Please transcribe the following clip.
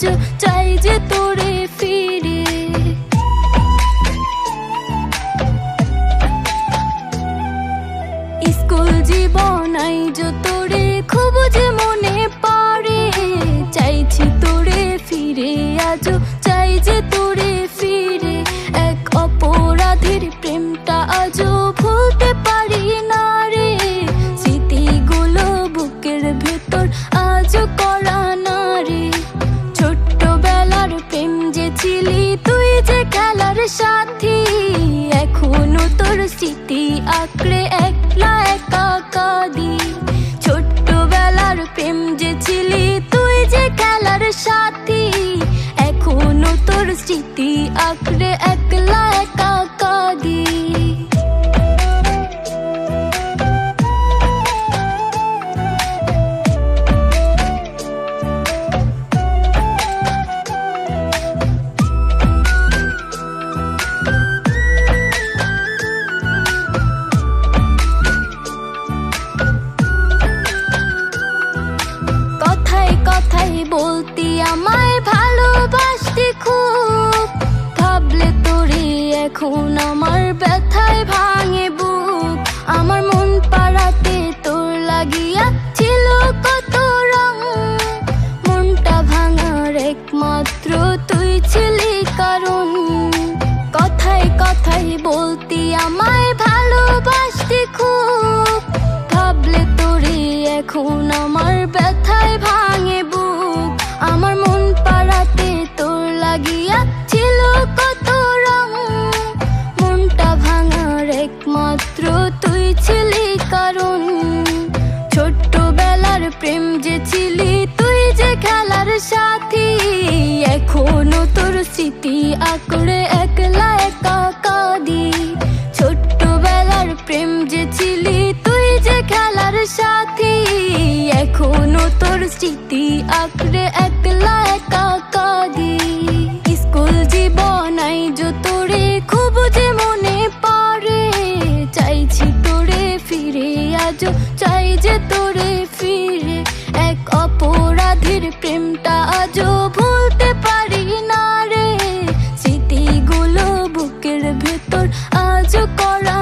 যে তোরে ফিরে। স্কুল জীবন আইজ তোরে খুব যে মনে পারে চাইছি তোরে ফিরে। আজ চাই যে তোরে সাথী এখনও তোর স্মৃতি আঁকড়ে বলতি, আমায় ভালোবাসতে খুব। ভাবলে তোরে এখন আমার ব্যথায় ভাঙে বুক। আমার মন পাড়াতে তোর লাগিয়া ছিল কত রং। মনটা ভাঙার একমাত্র তুই ছিলি কারণ। কথায় কথায় বলতি, আমায় যে ছিলি তুই যে খেলার সাথী। এখনও তোর স্মৃতি আঁকড়ে একলা একা কাঁদি। ছোট্টবেলার প্রেম যে ছিলি তুই যে খেলার সাথী। এখনও তোর স্মৃতি আঁকড়ে একলা একা কাঁদি। স্কুল জীবন আইজ তোরে খুব যে মনে পড়ে, চাইছি তোরে ফিরে আজও, চাই যে তোরে ফিরে অপরাধীর প্রেমটা আজও ভুলতে পারি না রে। স্মৃতিগুলো বুকের ভেতর আজও করা